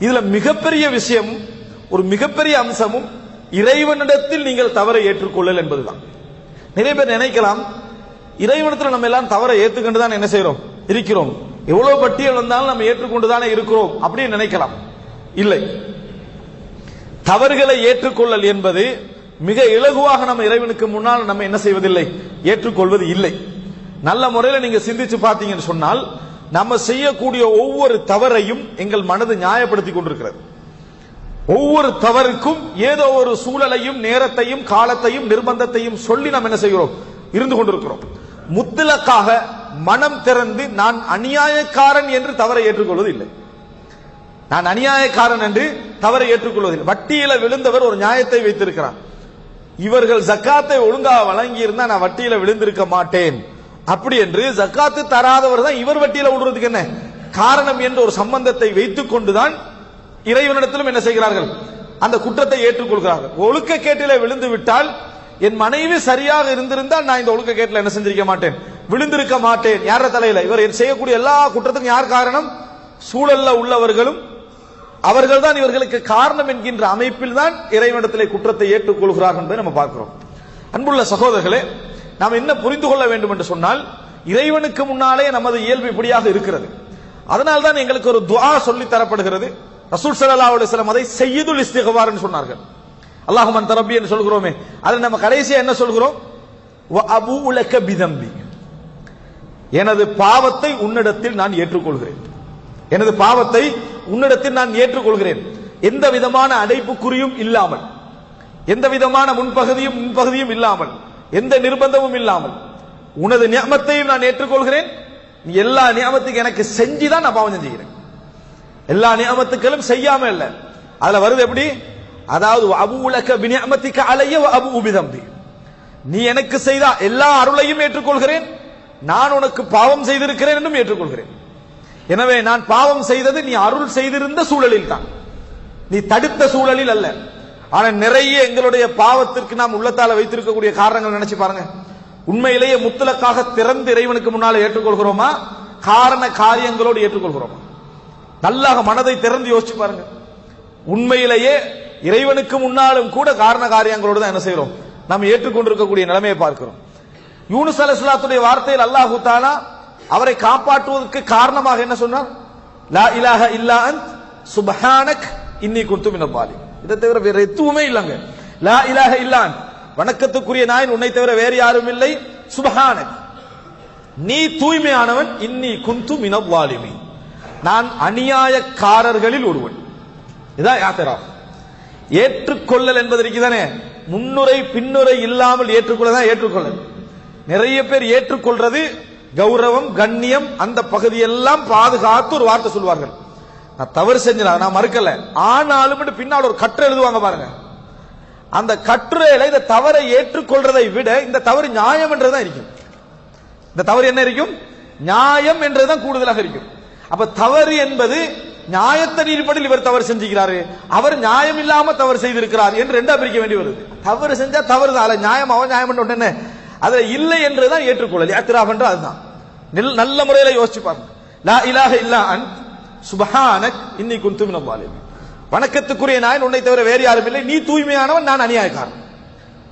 இதுல மிகப்பெரிய விஷயம் ஒரு மிகப்பெரிய அம்சமும் இறைவனிடத்தில் நீங்கள் தவறை ஏற்றுக்கொள்ளல் என்பதுதான். நிறைய பேர் நினைக்கலாம் இறைவனத்தில் நம்ம எல்லாம் தவறை ஏற்றுக்கொண்டு தான் என்ன செய்யறோம் இருக்கிறோம். எவ்வளவு பட்டியல் வந்தாலும் நம்ம ஏற்றுக்கொண்டு தானே இருக்கிறோம் அப்படின்னு நினைக்கலாம். இல்லை. தவறுகளை ஏற்றுக்கொள்ளல் என்பது மிக இலகுவாக நம்ம இறைவனுக்கு முன்னால் நம்ம என்ன செய்வதில்லை? ஏற்றுக்கொள்வது இல்லை. நல்ல முறையில் நீங்க சிந்திச்சு பார்த்தீங்கன்னு சொன்னால் நம்ம செய்யக்கூடிய ஒவ்வொரு தவறையும் எங்கள் மனது நியாயப்படுத்தி கொண்டிருக்கிறது. ஒவ்வொரு தவறுக்கும் ஏதோ ஒரு சூழலையும் நேரத்தையும் காலத்தையும் நிர்பந்தத்தையும் சொல்லி நாம் என்ன செய்கிறோம்? இருந்து கொண்டிருக்கிறோம். முத்திலக்காக மனம் திறந்து நான் அநியாயக்காரன் என்று தவறை ஏற்றுக்கொள்வது இல்லை நான் அநியாயக்காரன் என்று தவறை ஏற்றுக்கொள்வதில்லை. வட்டியில விழுந்தவர் ஒரு நியாயத்தை வைத்திருக்கிறார். இவர்கள் ஜக்காத்தை ஒழுங்காக வழங்கியிருந்தா நான் வட்டியில விழுந்திருக்க மாட்டேன். அப்படி என்று ஜக்காத்து தராதவர் தான் இவர் வட்டியில விடுறதுக்கு என்ன? காரணம் என்ற ஒரு சம்பந்தத்தை வைத்துக் கொண்டுதான் இறைவனிடத்திலும் என்ன செய்கிறார்கள்? அந்த குற்றத்தை ஏற்றுக்கொள்கிறார்கள். ஒழுக்க கேட்டில விழுந்து விட்டால் என் மனைவி சரியாக இருந்திருந்தால் நான் இந்த ஒழுக்க கேட்டில என்ன செஞ்சிருக்க மாட்டேன். விழுந்திருக்க மாட்டேன். யார தலையில? இவர் செய்யக்கூடிய எல்லா குற்றத்துக்கும் யார் காரணம்? சூழல்ல உள்ளவர்களும் அவர்கள் தான் இவர்களுக்கு காரணம் என்கின்ற அமைப்பில் தான் இறைவனிடத்திலே குற்றத்தை ஏற்றுக்கொள்கிறார்கள் என்பதை நம்ம பார்க்கிறோம். அன்புள்ள சகோதரர்களே நாம் என்ன புரிந்து கொள்ள வேண்டும் என்று சொன்னால் இறைவனுக்கு முன்னாலே நமது இயல்பு இப்படியாக இருக்கிறது. அதனால் தான் எங்களுக்கு ஒரு துவா சொல்லி தரப்படுகிறது. ரசூல் ஸல்லல்லாஹு அலைஹி வஸல்லம் அதை செய்யுதுல் இஸ்திகவார் சொன்னார்கள். அல்லாஹுமன் தரப்பி என்று சொல்கிறோமே அதை நம்ம கடைசியா என்ன சொல்கிறோம்? அபு உலக பிதம்பி. எனது பாவத்தை உன்னிடத்தில் நான் ஏற்றுக்கொள்கிறேன். எனது பாவத்தை உன்னிடத்தில் நான் ஏற்றுக்கொள்கிறேன். எந்த விதமான அடைப்புக்குறியும் இல்லாமல் எந்த விதமான முன்பகுதியும் முன்பகுதியும் இல்லாமல் எந்த நிர்பந்தமும் இல்லாமல். உனது நியமத்தையும் நான் ஏற்றுக்கொள்கிறேன். நீ எல்லா நியமத்துக்கும் எனக்கு செஞ்சுதான் நான் பாவம் செஞ்சுக்கிறேன் எல்லா நியமத்துக்களும் செய்யாம இல்ல. அதுல வருது எப்படி? அதாவது அபு உலக பினியமத்திக்க அலைய அபு உபிதம்பி நீ எனக்கு செய்த எல்லா அருளையும் ஏற்றுக்கொள்கிறேன். நான் உனக்கு பாவம் செய்திருக்கிறேன் என்றும் ஏற்றுக்கொள்கிறேன். எனவே நான் பாவம் செய்தது நீ அருள் செய்திருந்த சூழலில் தான் நீ தடுத்த சூழலில் அல்ல. ஆனா நிறைய எங்களுடைய பாவத்திற்கு நாம் உள்ளத்தால வைத்திருக்கக்கூடிய காரணங்கள் நினைச்சு பாருங்க. உண்மையிலேயே முத்தலக்காக திறந்து இறைவனுக்கு முன்னால் ஏற்றுக்கொள்கிறோமா? காரண காரியங்களோடு ஏற்றுக்கொள்கிறோமா? நல்லாக மனதை திறந்து யோசிச்சு பாருங்க. உண்மையிலேயே இறைவனுக்கு முன்னாலும் கூட காரண காரியங்களோடு தான் என்ன செய்யறோம் நாம் ஏற்றுக்கொண்டிருக்கக்கூடிய நிலைமையை பார்க்கிறோம். யூனுஸ் அலிஸ்லாத்துடைய வார்த்தையில் அல்லாஹு தாலா அவரை காப்பாற்றுவதற்கு காரணமாக என்ன சொன்னார்? லா இலாஹ இல்லா அன்த் சுபஹானக் இன்னி குன்து மினபாலி இதை தவிர வேற எதுவுமே இல்லங்க. லா இலாக இல்லா வணக்கத்துக்குரிய நாயன் உன்னை தவிர வேறு யாரும் இல்லை. சுப்ஹானக் நீ தூய்மையானவன். இன்னி குந்து மினவாலிமி நான் அநியாயக்காரர்களில் ஒருவன். இதான் யாத்திரா ஏற்றுக்கொள்ளல் என்பதற்கு தானே முன்னுரை பின்னுரை இல்லாமல் ஏற்றுக்கொள்ளதான் ஏற்றுக்கொள்ளல். நிறைய பேர் ஏற்றுக்கொள்றது கௌரவம் கண்ணியம் அந்த பகுதியெல்லாம் பாதுகாத்து ஒரு வார்த்தை சொல்வார்கள். நான் தவறு செஞ்சேன் நான் மறுக்கல. ஆனாலும் பின்னால் ஒரு கற்று எழுதுவாங்க பாருங்க. அந்த கட்டுரையில இந்த தவறை ஏற்றுக்கொள்றதை விட இந்த தவறு நியாயம் என்றுதான் இருக்கும். இந்த தவறு என்ன இருக்கும்? நியாயம் என்றதுதான் கூடுதலாக இருக்கும். அப்ப தவறு என்பது நியாயத்தின் அடிப்படையில் இவர் தவறு செஞ்சுக்கிறாரு. அவர் நியாயம் இல்லாம தவறு செய்திருக்கிறார் என்று ரெண்டா பிரிக்க வேண்டி வருது. தவறு செஞ்சா தவறு தான் அதுல நியாயம் அவன் நியாயம் பண்ண உடனே அதுல இல்லை என்றுதான் ஏற்றுக்கொள்ளல். யாத்திராஃப் என்று அதுதான். நெல்- நல்ல முறையில யோசிச்சு பாருங்க. லா இலாக இல்லா அன் சுபஹானக் இன்னி குந்து மினல் வணக்கத்துக்குரிய நாயன் உன்னை தவிர வேறு யாரும் இல்லை. நீ தூய்மையானவன் நான் அநியாயக்காரன்.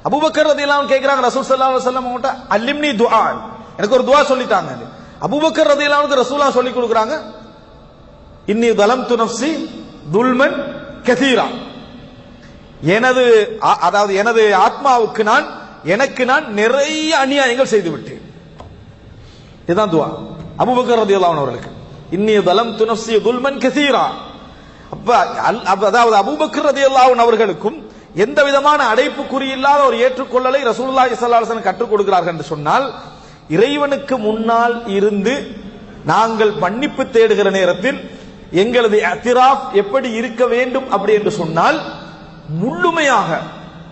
அபூபக்கர் ரதியல்லாஹு கேட்கிறாங்க ரசூல் சல்லா அலைஹி வஸல்லம் அல்லிம்னி துஆ. எனக்கு ஒரு துஆ சொல்லித்தாங்க அபூபக்கர் ரதியல்லாஹு ரசூலா சொல்லி கொடுக்குறாங்க இன்னி தலம் துனப்சி துல்மன் கதீரா எனது அதாவது எனது ஆத்மாவுக்கு நான் எனக்கு நான் நிறைய அநியாயங்கள் செய்து விட்டேன் இதுதான் துவா அபுபக்கர் ரதியல்லாஹு அவர்களுக்கு. இன்னிய தலம்து நஃப்ஸி துல்மன் கதீரா அப்ப அல்- அதாவது அபூபக்கர் ரதியல்லாஹு அவர்களுக்கும் எந்த விதமான அடைப்பு குறியில்லாத ஒரு ஏற்றுக்கொள்ளலை ரசூல்லா இசல்லாசன் கற்றுக் கொடுக்கிறார்கள் என்று சொன்னால் இறைவனுக்கு முன்னால் இருந்து நாங்கள் மன்னிப்பு தேடுகிற நேரத்தில் எங்களது அத்திராப் எப்படி இருக்க வேண்டும் அப்படி என்று சொன்னால் முழுமையாக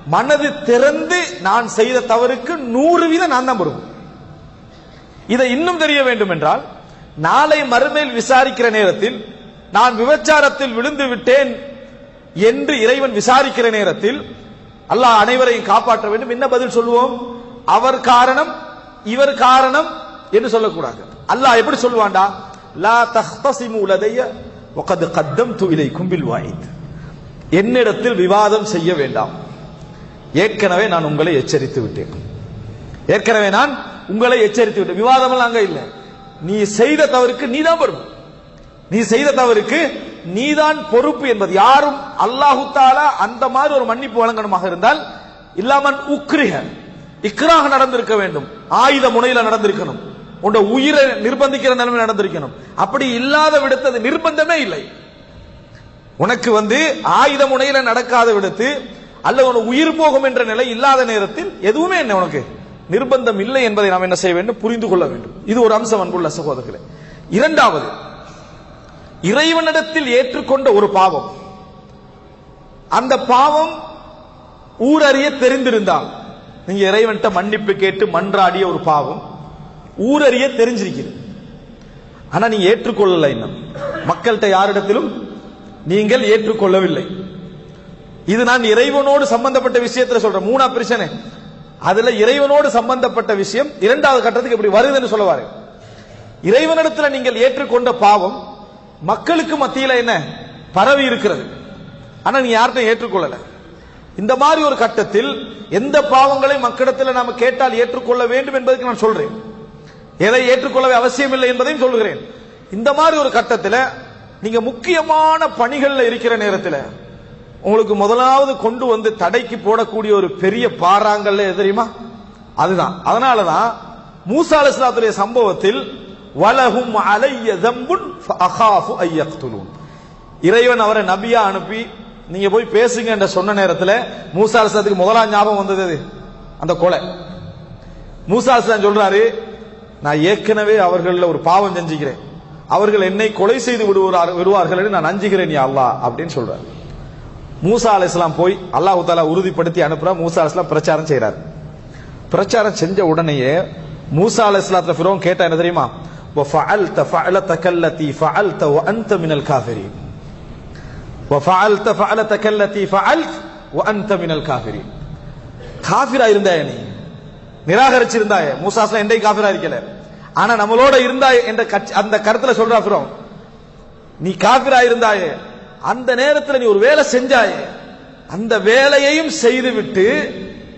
மனது திறந்து நான் செய்த தவறுக்கு நூறு வீதம் நான் தான் பொறுப்பு இதை இன்னும் தெரிய வேண்டும் என்றால் நாளை மறுமையில் விசாரிக்கிற நேரத்தில் நான் விபச்சாரத்தில் விழுந்து விட்டேன் என்று இறைவன் விசாரிக்கிற நேரத்தில் அல்லாஹ் அனைவரையும் காப்பாற்ற வேண்டும். என்ன பதில் சொல்லுவோம்? அவர் காரணம் இவர் காரணம் என்று சொல்லக்கூடாது. அல்லாஹ் எப்படி சொல்லுவாண்டா லா தஹ்தசிமு உலதைய ஒகது கத்தம் துவிலை கும்பில் வாய்ந்து என்னிடத்தில் விவாதம் செய்ய வேண்டாம். ஏற்கனவே நான் உங்களை எச்சரித்து விட்டேன். ஏற்கனவே நான் உங்களை எச்சரித்து விட்டேன். விவாதம் அங்க இல்லை. நீ செய்த தவறுக்கு நீதான் பொறுப்பு. நீ செய்த தவறுக்கு நீதான் பொறுப்பு என்பது யாரும் அல்லாஹு தாலா அந்த மாதிரி ஒரு மன்னிப்பு வழங்கணுமாக இருந்தால் இல்லாமல் உக்ரிக இக்ராக நடந்திருக்க வேண்டும். ஆயுத முனையில நடந்திருக்கணும். உண்ட உயிரை நிர்பந்திக்கிற நிலைமை நடந்திருக்கணும். அப்படி இல்லாத விடுத்தது நிர்பந்தமே இல்லை. உனக்கு வந்து ஆயுத முனையில நடக்காத விடுத்து அல்ல உனக்கு உயிர் போகும் என்ற நிலை இல்லாத நேரத்தில் எதுவுமே என்ன உனக்கு. நிர்பந்தம் இல்லை என்பதை நாம் என்ன செய்ய வேண்டும்? புரிந்து கொள்ள வேண்டும். இது ஒரு அம்சம் அன்புள்ள சகோதரர்களே. இரண்டாவது இறைவனிடத்தில் ஏற்றுக்கொண்ட ஒரு பாவம். அந்த பாவம் ஊரறிய தெரிந்திருந்தால் நீங்க இறைவன்கிட்ட மன்னிப்பு கேட்டு மன்றாடிய ஒரு பாவம் ஊரறிய தெரிஞ்சிருக்கிறது. ஆனா நீங்க ஏற்றுக்கொள்ளல இன்னும். மக்கள்கிட்ட யாரிடத்திலும் நீங்கள் ஏற்றுக்கொள்ளவில்லை. இது நான் இறைவனோடு சம்பந்தப்பட்ட விஷயத்துல சொல்றேன். மூணா பிரச்சனை அதுல இறைவனோடு சம்பந்தப்பட்ட விஷயம் இரண்டாவது கட்டத்துக்கு இப்படி வருதுன்னு சொல்லுவாரு. இறைவனிடத்துல நீங்கள் ஏற்றுக்கொண்ட பாவம் மக்களுக்கு மத்தியில என்ன? பரவி இருக்கிறது. ஆனா நீ யார்கிட்ட ஏற்றுக்கொள்ளல. இந்த மாதிரி ஒரு கட்டத்தில் எந்த பாவங்களை மக்களிடத்தில் நாம கேட்டால் ஏற்றுக்கொள்ள வேண்டும் என்பதற்கு நான் சொல்றேன். எதை ஏற்றுக்கொள்ளவே அவசியம் இல்லை என்பதையும் சொல்கிறேன் இந்த மாதிரி ஒரு கட்டத்தில் நீங்க முக்கியமான பணிகள்ல இருக்கிற நேரத்தில் உங்களுக்கு முதலாவது கொண்டு வந்து தடைக்கு போடக்கூடிய ஒரு பெரிய பாறாங்கல்ல எது தெரியுமா? அதுதான். அதனாலதான் மூசா அலிஸ்லாத்துடைய சம்பவத்தில் வலகும் அலைய தம்புன் இறைவன் அவரை நபியா அனுப்பி நீங்க போய் பேசுங்க என்ற சொன்ன நேரத்தில் மூசா அலிஸ்லாத்துக்கு முதலாம் ஞாபகம் வந்தது அந்த கொலை. மூசா அலிஸ்லாம் சொல்றாரு நான் ஏற்கனவே அவர்களில் ஒரு பாவம் செஞ்சுக்கிறேன். அவர்கள் என்னை கொலை செய்து விடுவார் விடுவார்கள் என்று நான் அஞ்சுகிறேன் நீ அல்லா அப்படின்னு சொல்றாரு. மூசா அலைஹிஸ்ஸலாம் போய் அல்லாஹ் தாலா உறுதிப்படுத்தி அனுப்புறா மூசா அலைஹிஸ்ஸலாம் பிரச்சாரம் செய்றார் பிரச்சாரம் செஞ்ச உடனேயே மூசா அலைஹிஸ்ஸலாத்துல ஃபிரௌன் கேட்டா என்ன தெரியுமா وفعلت فعلتك التي فعلت وانت من الكافرين وفعلت فعلتك التي فعلت وانت من الكافرين காஃபிரா இருந்தாய நீ நிராகரிச்சிருந்தாய மூசாஸ்லாம் எண்டை காஃபிரா இருக்கல ஆனா நம்மளோட இருந்தாய் என்ற கட்சி- அந்த கருத்துல சொல்றா ஃபிரௌன் நீ காபிரா இருந்தாயே அந்த நேரத்தில் நீ ஒரு வேலை செஞ்சாயே அந்த வேலையையும் செய்துவிட்டு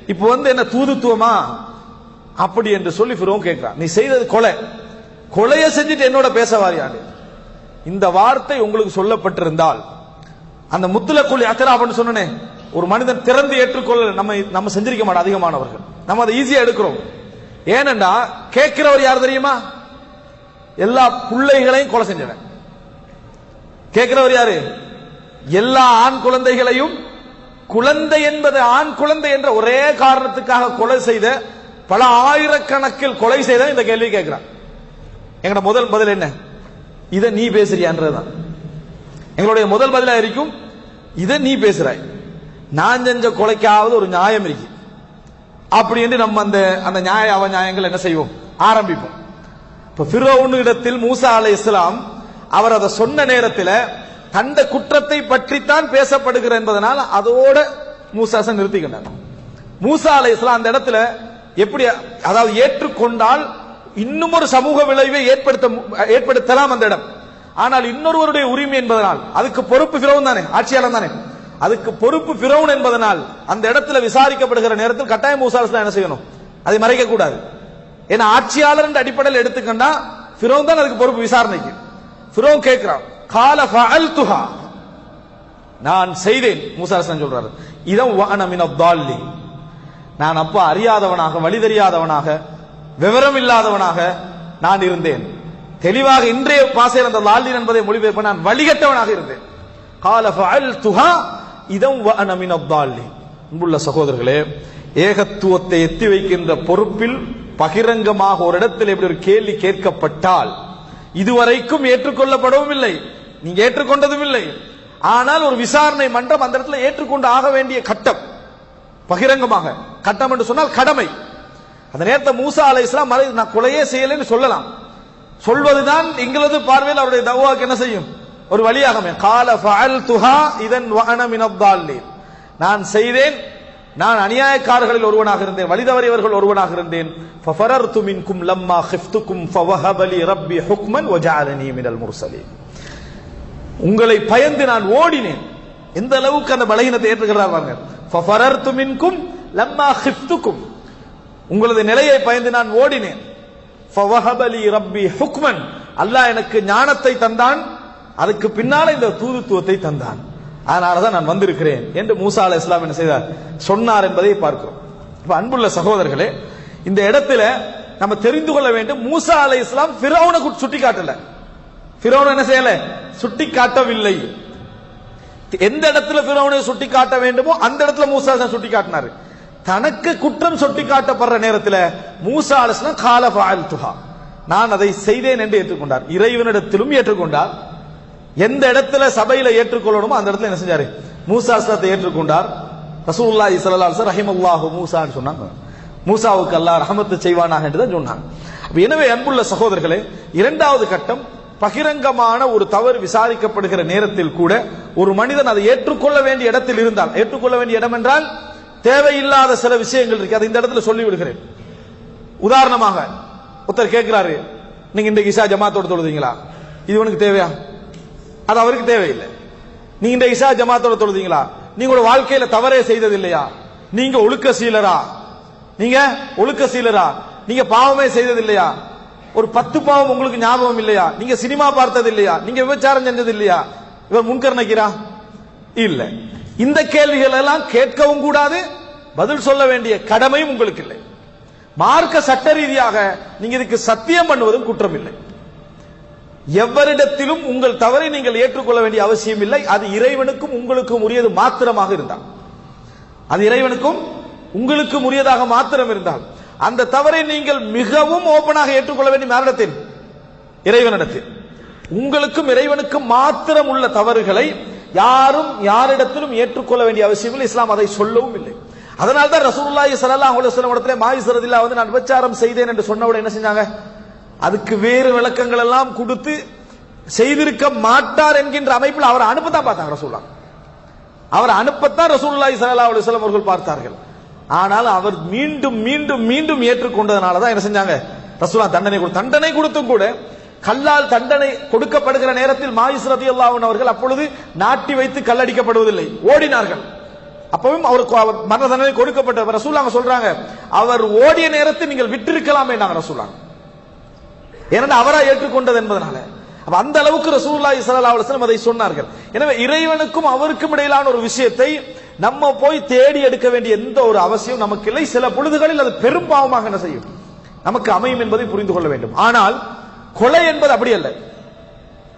இப்போ வந்து என்ன தூதுத்துவமா? அப்படி என்று சொல்லி ஃபிரோன் கேட்கிறான். நீ செய்தது கொலை. கொலையை செஞ்சுட்டு என்னோட பேச வாரியாடு இந்த வார்த்தை உங்களுக்கு சொல்லப்பட்டிருந்தால் அந்த முத்துல கூலி அத்தரா அப்படின்னு சொன்னனே ஒரு மனிதன் திறந்து ஏற்றுக்கொள்ள நம்ம நம்ம செஞ்சிருக்க மாட்டோம் அதிகமானவர்கள். நம்ம அதை ஈஸியா எடுக்கிறோம். ஏனண்டா கேட்கிறவர் யார் தெரியுமா? எல்லா பிள்ளைகளையும் கொலை செஞ்சவன். கேட்கிறவர் யாரு? எல்லா ஆண் குழந்தைகளையும் குழந்தை என்பது ஆண் குழந்தை என்ற ஒரே காரணத்துக்காக கொலை செய்த பல ஆயிரக்கணக்கில் கொலை செய்த இந்த கேள்வி கேட்கிறான். எங்களோட முதல் பதில் என்ன? இத நீ பேசுறியான்றதுதான். எங்களுடைய முதல் பதிலா இருக்கும் இத நீ பேசுறாய். நான் செஞ்ச கொலைக்காவது ஒரு நியாயம் இருக்கு. அப்படி என்று நம்ம அந்த அந்த நியாய அவ நியாயங்கள் என்ன செய்வோம்? ஆரம்பிப்போம். இப்ப ஃபிரோன் இடத்தில் மூசா அலை இஸ்லாம் அவர் அதை சொன்ன நேரத்தில் தந்த குற்றத்தை பற்றித்தான் பேசப்படுகிற என்பதனால் அதோட மூசாச நிறுத்திக்கிட்டாங்க. மூசா அலை இஸ்லாம் அந்த இடத்துல எப்படி அதாவது ஏற்றுக்கொண்டால் இன்னும் ஒரு சமூக விளைவை ஏற்படுத்த ஏற்படுத்தலாம் அந்த இடம். ஆனால் இன்னொருவருடைய உரிமை என்பதனால் அதுக்கு பொறுப்பு பிறவன் தானே ஆட்சியாளர் தானே. அதுக்கு பொறுப்பு பிறவன் என்பதனால் அந்த இடத்துல விசாரிக்கப்படுகிற நேரத்தில் கட்டாயம் மூசா அலை என்ன செய்யணும்? அதை மறைக்க கூடாது. ஏன்னா ஆட்சியாளர் என்ற அடிப்படையில் எடுத்துக்கண்டா பிறவன் தான் அதுக்கு பொறுப்பு விசாரணைக்கு. பிறவன் கேட்கிறான் கால ஃபஅல் நான் செய்தேன். மூசாரசன் சொல்றாரு. இதம் வானமின தால்லி நான் அப்போ அறியாதவனாக வழி தெரியாதவனாக விவரம் இல்லாதவனாக நான் இருந்தேன். தெளிவாக இன்றைய பாசையில் அந்த லாலின் என்பதை மொழிபெயர்ப்ப நான் வழிகட்டவனாக இருந்தேன். கால ஃபஅல் துஹா இதம் வானமின தால்லி அன்புள்ள சகோதரர்களே ஏகத்துவத்தை எத்தி வைக்கின்ற பொறுப்பில் பகிரங்கமாக ஒரு இடத்தில் எப்படி ஒரு கேள்வி கேட்கப்பட்டால் இதுவரைக்கும் ஏற்றுக்கொள்ளப்படவும் இல்லை நீங்க ஏற்றுக்கொண்டதும் இல்லை ஆனால் ஒரு விசாரணை மன்றம் அந்த இடத்துல ஏற்றுக்கொண்டு ஆக வேண்டிய கட்டம். பகிரங்கமாக. கட்டம் என்று சொன்னால் கடமை. அந்த நேரத்தை மூசா அலை இஸ்லாம் நான் கொலையே செய்யலைன்னு சொல்லலாம். சொல்வதுதான் எங்களது பார்வையில் அவருடைய தவாக்கு என்ன செய்யும்? ஒரு வழியாகமே கால ஃபஅல் துஹா இதன் வஅன நான் செய்தேன். நான் அநியாயக்காரர்களில் ஒருவனாக இருந்தேன். வழிதவறியவர்கள் ஒருவனாக இருந்தேன். ஃபஃபரர்து மின்கும் லம்மா ஹிஃப்துக்கும் ஃபவஹபலி ரப்பி ஹுக்மன் வஜஅலனி மினல் முர்சலீன். உங்களை பயந்து நான் ஓடினேன். எந்த அளவுக்கு அந்த பலகீனத்தை ஏற்றுக்கிறார் பாருங்க லம்மா ஹிப்துக்கும் உங்களது நிலையை பயந்து நான் ஓடினேன். ஃபவஹபலி ரப்பி ஹுக்மன். அல்லாஹ் எனக்கு ஞானத்தை தந்தான். அதுக்கு பின்னால இந்த தூதுத்துவத்தை தந்தான். அதனாலதான் நான் வந்திருக்கிறேன் என்று மூசா அலை இஸ்லாம் என்ன செய்தார்? சொன்னார் என்பதை பார்க்கிறோம். இப்ப அன்புள்ள சகோதரர்களே இந்த இடத்துல நம்ம தெரிந்து கொள்ள வேண்டும் மூசா அலை இஸ்லாம் பிறவுனை சுட்டி காட்டல பிறவுன் என்ன செய்யல? சுட்டி காட்டவில்லை எந்த இடத்துல பிறவனை சுட்டி காட்ட வேண்டுமோ அந்த இடத்துல மூசா சுட்டி காட்டினாரு தனக்கு குற்றம் சுட்டி காட்டப்படுற நேரத்தில் மூசா அலிஸ்லாம் கால ஃபால் நான் அதை செய்தேன் என்று ஏற்றுக்கொண்டார். இறைவனிடத்திலும் ஏற்றுக்கொண்டார். எந்த இடத்துல சபையில ஏற்றுக்கொள்ளணுமோ அந்த இடத்துல என்ன செஞ்சாரு? மூசா அஸ்லத்தை ஏற்றுக்கொண்டார். ரசூலுல்லாஹி ஸல்லல்லாஹு அலைஹி ரஹிமல்லாஹு மூசான்னு சொன்னாங்க. மூசாவுக்கு அல்லாஹ் ரஹமத்து செய்வானாக என்று தான் சொன்னாங்க. எனவே அன்புள்ள சகோதரர்களே இரண்டாவது கட்டம் பகிரங்கமான ஒரு தவறு விசாரிக்கப்படுகிற நேரத்தில் கூட ஒரு மனிதன் அதை ஏற்றுக்கொள்ள வேண்டிய இடத்தில் இருந்தால் ஏற்றுக்கொள்ள வேண்டிய இடம் என்றால் தேவையில்லாத சில விஷயங்கள் இருக்கு. அதை இந்த இடத்துல சொல்லிவிடுகிறேன் உதாரணமாக ஒருத்தர் கேட்கிறாரு நீங்க இந்த இசா ஜமாத்தோட தொழுதீங்களா? இது உனக்கு தேவையா? அது அவருக்கு தேவையில்லை. நீங்க இந்த இசா ஜமாத்தோட தொழுதீங்களா? நீங்க உங்க வாழ்க்கையில தவறே செய்தது இல்லையா நீங்க ஒழுக்க சீலரா? நீங்க ஒழுக்க சீலரா? நீங்க பாவமே செய்தது இல்லையா ஒரு பத்து பாவம் உங்களுக்கு ஞாபகம் இல்லையா? நீங்க சினிமா பார்த்தது இல்லையா? நீங்க விபச்சாரம் செஞ்சது இல்லையா? இவர் முன்கர் இல்ல. இந்த கேள்விகள் எல்லாம் கேட்கவும் கூடாது பதில் சொல்ல வேண்டிய கடமையும் உங்களுக்கு இல்லை. மார்க்க சட்ட ரீதியாக நீங்க இதுக்கு சத்தியம் பண்ணுவதும் குற்றம் இல்லை. எவரிடத்திலும் உங்கள் தவறை நீங்கள் ஏற்றுக்கொள்ள வேண்டிய அவசியம் இல்லை. அது இறைவனுக்கும் உங்களுக்கும் உரியது மாத்திரமாக இருந்தால். அது இறைவனுக்கும் உங்களுக்கு உரியதாக மாத்திரம் இருந்தால். அந்த தவறை நீங்கள் மிகவும் ஓபனாக ஏற்றுக்கொள்ள வேண்டும் யாரிடத்தில் இறைவனிடத்தில். உங்களுக்கும் இறைவனுக்கும் மாத்திரம் உள்ள தவறுகளை யாரும் யாரிடத்திலும் ஏற்றுக்கொள்ள வேண்டிய அவசியம் இல்லை இஸ்லாம் அதை சொல்லவும் இல்லை. அதனால தான் ரசூல்லாய் சலல்லா அலைஹி வஸல்லம் இடத்துல மாயிசரதில்லா வந்து நான் விபச்சாரம் செய்தேன் என்று சொன்னவுடன் என்ன செஞ்சாங்க? அதுக்கு வேறு விளக்கங்கள் எல்லாம் கொடுத்து செய்திருக்க மாட்டார் என்கின்ற அமைப்பில் அவரை அனுப்பத்தான் பார்த்தாங்க ரசூல்லா அவர் அனுப்பத்தான் ரசூல்லாய் சலல்லா அலைஹி அவர்கள் பார்த்தார்கள். ஆனால் அவர் மீண்டும் மீண்டும் மீண்டும் ஏற்றுக்கொண்டதனால தான் என்ன செஞ்சாங்க? ரசூலா தண்டனை கொடு தண்டனை கொடுத்தும் கூட கல்லால் தண்டனை கொடுக்கப்படுகிற நேரத்தில் மாயிஸ் ரதி அவர்கள் அப்பொழுது நாட்டி வைத்து கல்லடிக்கப்படுவதில்லை. ஓடினார்கள். அப்பவும் அவருக்கு அவர் மரண தண்டனை கொடுக்கப்பட்ட ரசூலாங்க சொல்றாங்க அவர் ஓடிய நேரத்தில் நீங்கள் விட்டிருக்கலாமே வேண்டாங்க ரசூலாங்க ஏன்னா அவரா ஏற்றுக்கொண்டது என்பதனால. அப்ப அந்த அளவுக்கு ரசூல்லா ஸல்லல்லாஹு அதை சொன்னார்கள். எனவே இறைவனுக்கும் அவருக்கும் இடையிலான ஒரு விஷயத்தை நம்ம போய் தேடி எடுக்க வேண்டிய எந்த ஒரு அவசியம் நமக்கு இல்லை. சில பொழுதுகளில் அது பெரும் பாவமாக என்ன செய்யும்? நமக்கு அமையும் என்பதை புரிந்து கொள்ள வேண்டும். ஆனால் கொலை என்பது அப்படி அல்ல.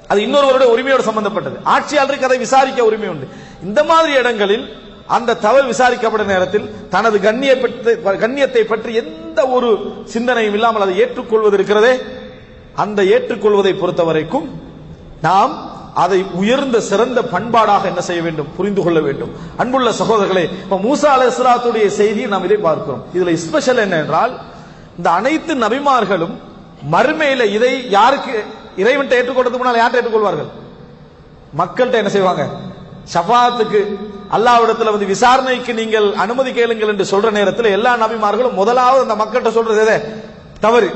அது இன்னொருவருடைய உரிமையோடு சம்பந்தப்பட்டது. ஆட்சியாளருக்கு அதை விசாரிக்க உரிமை உண்டு. இந்த மாதிரி இடங்களில் அந்த தவறு விசாரிக்கப்பட்ட நேரத்தில் தனது கண்ணியத்தை பற்றி எந்த ஒரு சிந்தனையும் இல்லாமல் அதை ஏற்றுக்கொள்வது இருக்கிறதே? அந்த ஏற்றுக்கொள்வதை பொறுத்த வரைக்கும் நாம் அதை உயர்ந்த சிறந்த பண்பாடாக என்ன செய்ய வேண்டும்? புரிந்து கொள்ள வேண்டும். அன்புள்ள சகோதரர்களே இப்ப மூசா அலை இஸ்லாத்துடைய செய்தியை நாம் இதை பார்க்கிறோம். இதுல ஸ்பெஷல் என்ன என்றால் இந்த அனைத்து நபிமார்களும் மறுமையில இதை யாருக்கு இறைவன்ட்ட ஏற்றுக்கொண்டதுக்கு முன்னால் யார்கிட்ட ஏற்றுக்கொள்வார்கள்? மக்கள்கிட்ட என்ன செய்வாங்க? ஷஃபாத்துக்கு அல்லாவிடத்துல வந்து விசாரணைக்கு நீங்கள் அனுமதி கேளுங்கள் என்று சொல்ற நேரத்தில் எல்லா நபிமார்களும் முதலாவது அந்த மக்கள்கிட்ட சொல்றது தவறு.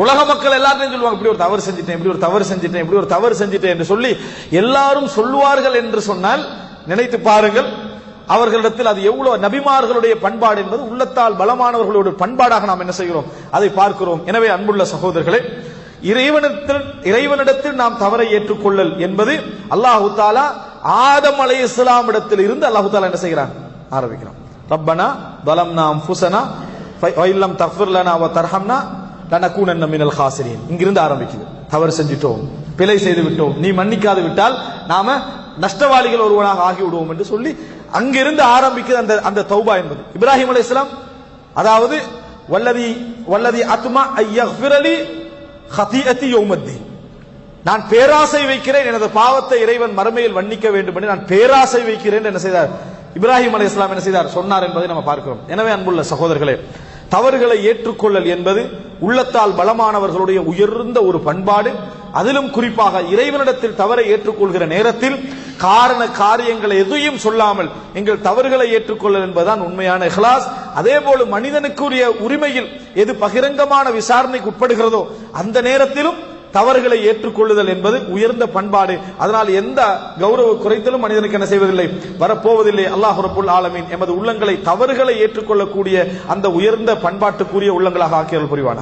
உலக மக்கள் எல்லாத்தையும் சொல்லுவாங்க இப்படி ஒரு தவறு செஞ்சிட்டேன் இப்படி ஒரு தவறு செஞ்சிட்டேன் இப்படி ஒரு தவறு செஞ்சிட்டேன் என்று சொல்லி எல்லாரும் சொல்லுவார்கள் என்று சொன்னால் நினைத்து பாருங்கள் அவர்களிடத்தில் அது எவ்வளவு நபிமார்களுடைய பண்பாடு என்பது உள்ளத்தால் பலமானவர்களுடைய பண்பாடாக நாம் என்ன செய்கிறோம்? அதை பார்க்கிறோம். எனவே அன்புள்ள சகோதரர்களே இறைவனிடத்தில் இறைவனிடத்தில் நாம் தவறை ஏற்றுக்கொள்ளல் என்பது அல்லாஹு தாலா ஆதம் அலை இஸ்லாம் இடத்தில் இருந்து அல்லாஹு தாலா என்ன செய்கிறான்? ஆரம்பிக்கிறான். ரப்பனா நாம் ஃபுசனா இல்லம் தஃபிர்லனா வ தர்ஹம்னா லனகூனன்ன மினல் ஹாசிரியன் இங்கிருந்து ஆரம்பிக்குது. தவறு செஞ்சிட்டோம். பிழை செய்து விட்டோம் நீ மன்னிக்காது விட்டால் நாம நஷ்டவாளிகள் ஒருவனாக ஆகிவிடுவோம் என்று சொல்லி அங்கிருந்து ஆரம்பிக்குது அந்த அந்த தௌபா என்பது. இப்ராஹிம் அலி இஸ்லாம் அதாவது வல்லதி வல்லதி அத்மா ஐயஃபிரலி ஹதியத்தி யோமத்தி நான் பேராசை வைக்கிறேன் எனது பாவத்தை இறைவன் மறுமையில் வன்னிக்க வேண்டும் என்று நான் பேராசை வைக்கிறேன் என்ன செய்தார்? இப்ராஹிம் அலி இஸ்லாம் என்ன செய்தார்? சொன்னார் என்பதை நம்ம பார்க்கிறோம். எனவே அன்புள்ள சகோதரர்களே தவறுகளை ஏற்றுக்கொள்ளல் என்பது உள்ளத்தால் பலமானவர்களுடைய உயர்ந்த ஒரு பண்பாடு. அதிலும் குறிப்பாக இறைவனிடத்தில் தவறை ஏற்றுக்கொள்கிற நேரத்தில் காரண காரியங்களை எதையும் சொல்லாமல் எங்கள் தவறுகளை ஏற்றுக்கொள்ளல் என்பதுதான் உண்மையான இஹ்லாஸ். அதே போல மனிதனுக்குரிய உரிமையில் எது பகிரங்கமான விசாரணைக்கு உட்படுகிறதோ அந்த நேரத்திலும் தவறுகளை ஏற்றுக்கொள்ளுதல் என்பது உயர்ந்த பண்பாடு. அதனால் எந்த கௌரவ குறைத்தலும் மனிதனுக்கு என்ன செய்வதில்லை? வரப்போவதில்லை. அல்லாஹ் ரபுல் ஆலமீன் எமது உள்ளங்களை தவறுகளை ஏற்றுக்கொள்ளக்கூடிய அந்த உயர்ந்த பண்பாட்டுக்குரிய உள்ளங்களாக ஆக்கியல் புரிவான